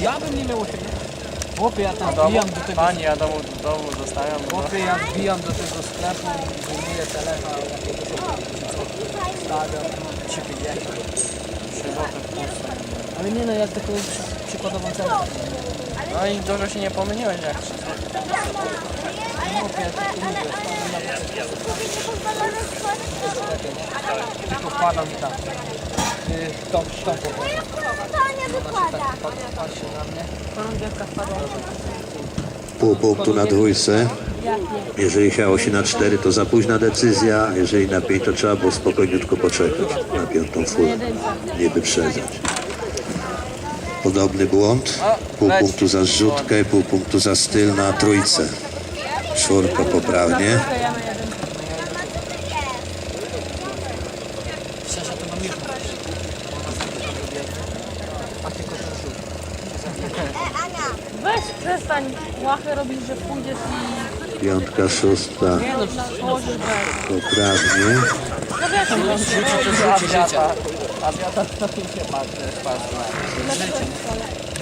Ja bym nie miał osiągnięcia. Chłopie, ja tam wbijam do tego Pani, ja domu, do domu zostawiam. No. Chłopie, ja wbijam do tego sklepu wyjmuję telefon, jakiegoś stawiam, 350. Trzy złote w Polsce. Ale nie no, jak taką przy- przykładową cenę. No i dużo się nie pomyliłeś jak ja tak tylko wkładam i tak. Yy, tą, tą Pół punktu na dwójce. Jeżeli chciało się na cztery, to za późna decyzja. Jeżeli na pięć, to trzeba było spokojniutko poczekać na piątą furę. Nie wyprzedzać. Podobny błąd. Pół punktu za zrzutkę, pół punktu za styl na trójce. Czwórka poprawnie. Szczerze. Przestań łachę robić, że pójdziesz i Piątka, szósta no, położysz brać. poprawnie. No wiesz, to rzuci życia. A wiata to mi się patrzy, patrzy